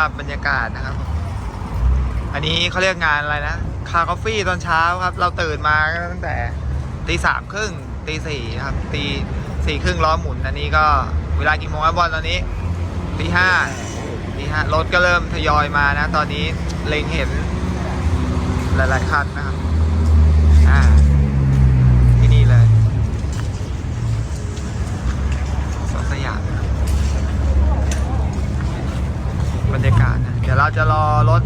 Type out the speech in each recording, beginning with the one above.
าพบรรยากาศนะครับ อันนี้เขาเรียกงานอะไรนะ คาเฟ่ตอนเช้าครับ เราตื่นมาตั้งแต่ตีสามครึ่งตีสี่ครับตีสี่ครึ่งล้อหมุนอันนี้ก็เวลากี่โมงครับบอลตอนนี้ตีห้าตีห้ารถก็เริ่มทยอยมานะ ตอนนี้เล็งเห็นหลายๆคันนะครับ เราจะรอรถ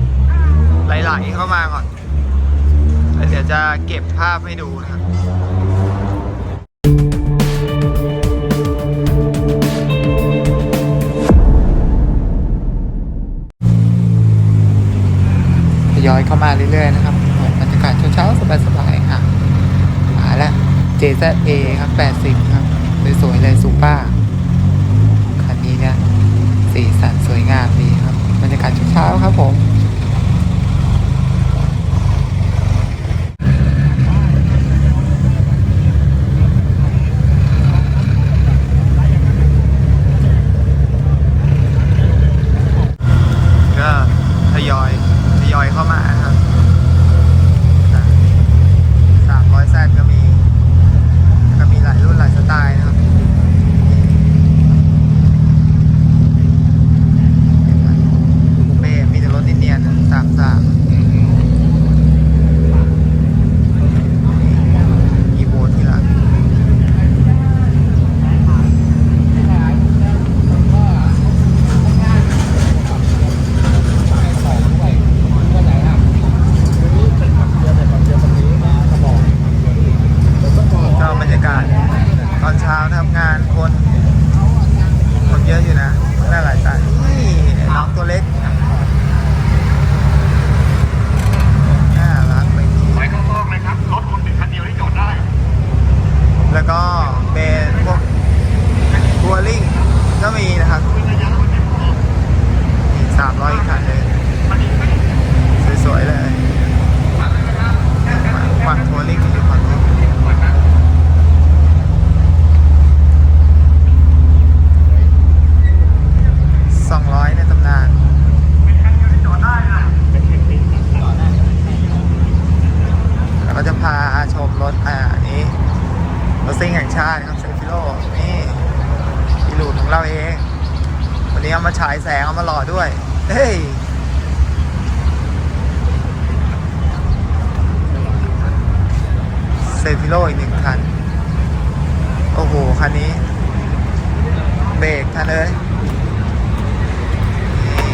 ไหลๆเข้ามาก่อนแล้วเดี๋ยวจะเก็บภาพให้ดูนะครับทยอยเข้ามาเรื่อยๆนะครับบรรยากาศเช้าๆสบายๆค่ะมาแล้ว JZA ครับ 80 ครับ สวยๆเลยซูเปอร์คันนี้เนี่ยสีสันสวยงามดี บรรยากาศเช้าครับผม เซฟิโลอีกหนึ่งคัน โอ้โห คันนี้ เบรกทันเลยนี่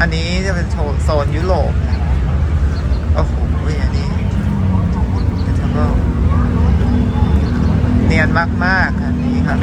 อันนี้จะเป็นโซนยุโรปโอ้โหอันนี้เนียนมากๆ คันนี้ครับ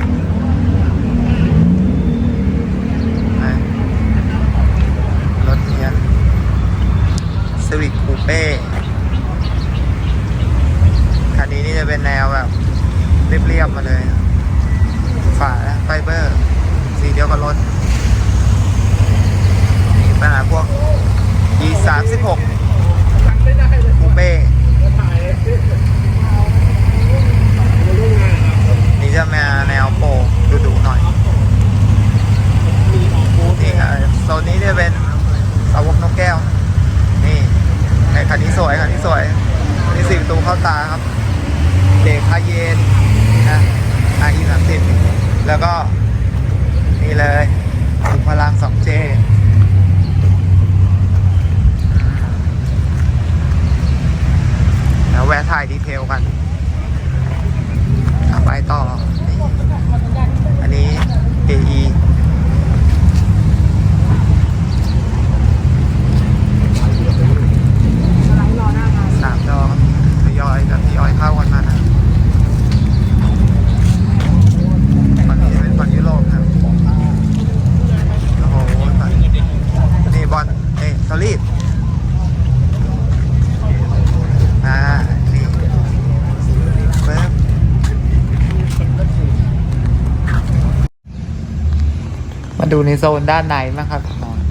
ดูในโซนด้านในมากครับ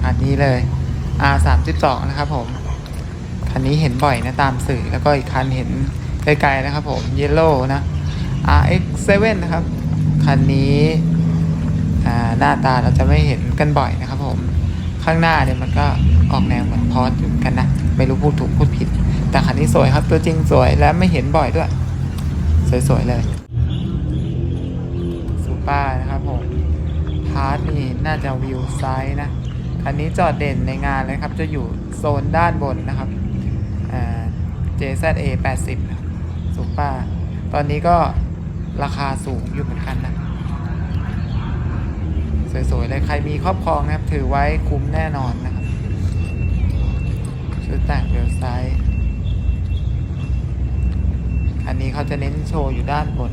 อันนี้เลย R 3 2นะครับผมคันนี้เห็นบ่อยนะตามสื่อแล้วก็อีกคันเห็นไกลๆนะครับผมเยลโล่นะ RX 7นะครับ คันนี้หน้าตาเราจะไม่เห็นกันบ่อยนะครับผมข้างหน้าเนี่ยมันก็ออกแนวเหมือนพอสอยู่กันนะ ไม่รู้พูดถูกพูดผิด แต่คันนี้สวยครับตัวจริงสวยและไม่เห็นบ่อยด้วย สวยๆเลยซูเปอร์นะครับผม พาร์ทนี่น่าจะวิวไซด์นะคันนี้จอดเด่นในงานเลยครับ จะอยู่โซนด้านบนนะครับอ่า JZA 80ซูเปอร์ตอนนี้ก็ราคาสูงอยู่เหมือนกันนะ สวยๆ เลยใครมีครอบครองนะครับ ถือไว้คุ้มแน่นอนนะครับ ชุดแต่งเวลไซด์อันนี้เขาจะเน้นโชว์อยู่ด้านบน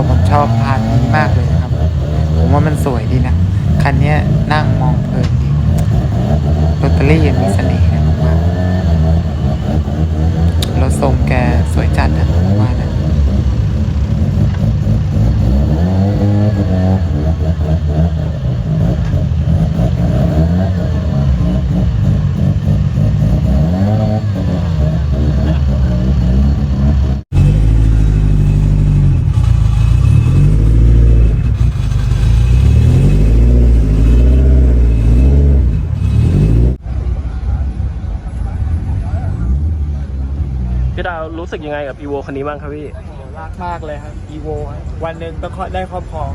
ตัวผมชอบพานนี้มากเลยนะครับ ผมว่ามันสวยดีนะ คันนี้นั่งมองเพลินดีลอตเตอรี่ยังมีเสน่ห์นะผมว่ารถทรงแกสวยจัดนะผมว่านะ พี่ดาว รู้สึกยังไงกับอีโวคันนี้บ้างครับพี่ รักมากเลยครับอีโววันหนึ่งต้องได้ครอบครอง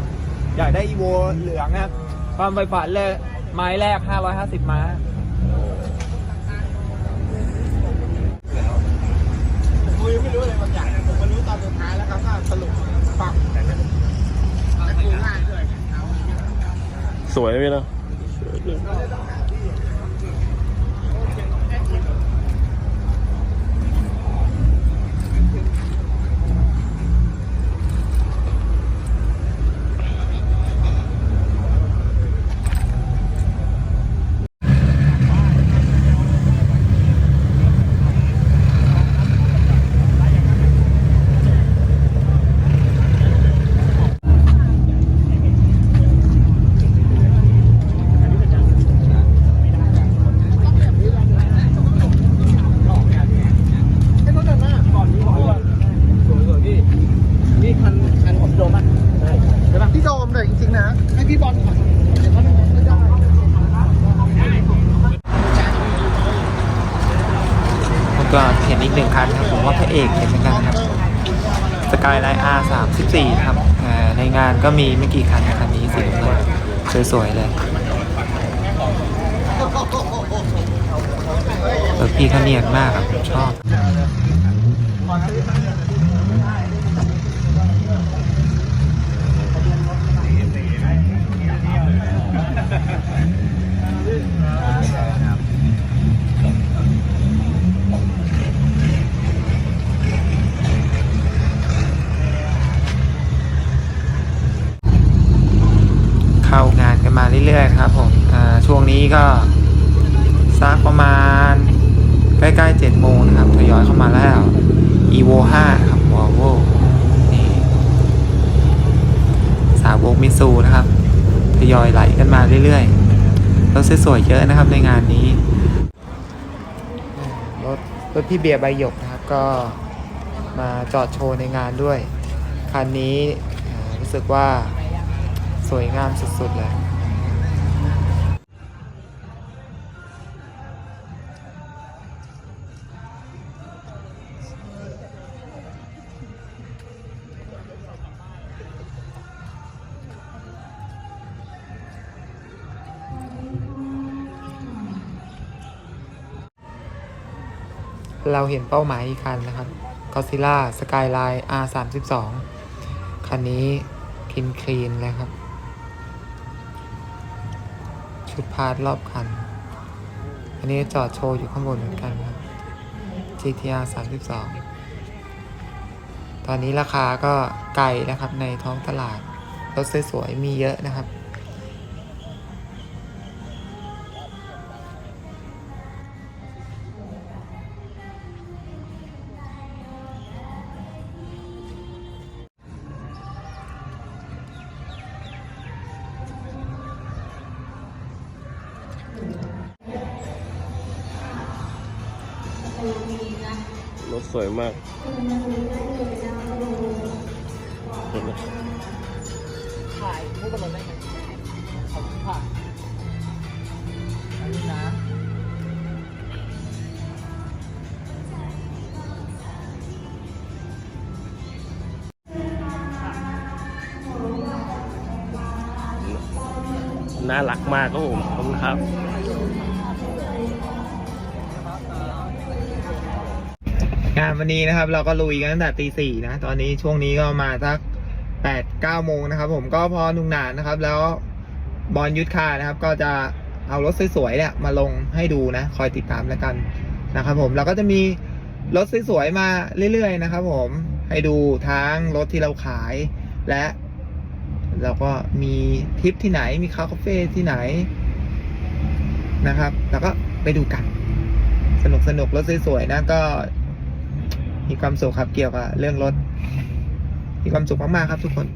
อยากได้อีโวเหลืองนะครับ ความไปฝันเลยไม้แรก 550 ม้าคุยไม่รู้อะไรบางอย่างผมมารู้ตอนสุดท้ายแล้วครับว่าสรุปปังแต่คุยง่ายด้วย สวยไหมพี่เนาะพี่โดมเลยจริงๆนะ ให้พี่บอลก่อนเดี๋ยวเขาไม่ได้ ผมก็เห็นอีกหนึ่งคันครับ ผมว่าพระเอกเห็นเหมือนกันครับสกายไลน์ R 3 4 ครับในงานก็มีไม่กี่คันนะคันนี้สีน้ำเงินสวยๆเลยรถพี่เขาเนียนมากครับผมชอบ นี้ก็สักประมาณ ใกล้ๆ7โมงนะครับทยอยเข้ามาแล้ว evo 5ครับ volvo นี่สาวกมิซูนะครับทยอยไหลกันมาเรื่อยๆรถสวยๆเยอะนะครับในงานนี้รถรถพี่เบียร์ใบหยกนะครับก็มาจอดโชว์ในงานด้วย คันนี้รู้สึกว่าสวยงามสุดๆเลย เราเห็นเป้าหมายอีกคันนะครับ Godzilla Skyline R32 คันนี้คินคลีนเลยครับ ชุดพาร์ทรอบคัน อันนี้จอดโชว์อยู่ข้างบนเหมือนกันครับ GTR 32 ตอนนี้ราคาก็ไกลนะครับในท้องตลาด รถสวยๆมีเยอะนะครับ รถสวยมากถ่ายพวกมันได้ไหมขอบคุณค่ะอันนี้นะน่ารักมากครับผมขอบคุณครับ วันนี้นะครับ เราก็ลุยกันตั้งแต่ตีสี่นะ ตอนนี้ช่วงนี้ก็มาสักแปดเก้าโมงนะครับ ผมก็พอหนุ่งหนานนะครับ แล้วบอลยุทธคานะครับ ก็จะเอารถสวยๆเนี่ยมาลงให้ดูนะ คอยติดตามแล้วกันนะครับ ผมเราก็จะมีรถสวยๆมาเรื่อยๆนะครับ ผมให้ดูทั้งรถที่เราขายและเราก็มีทริปที่ไหนมีคาเฟ่ที่ไหนนะครับ แล้วก็ไปดูกัน สนุกสนุกๆรถสวยๆนะก็ มีความสุขครับเกี่ยวกับเรื่องรถ มีความสุขมากๆครับทุกคน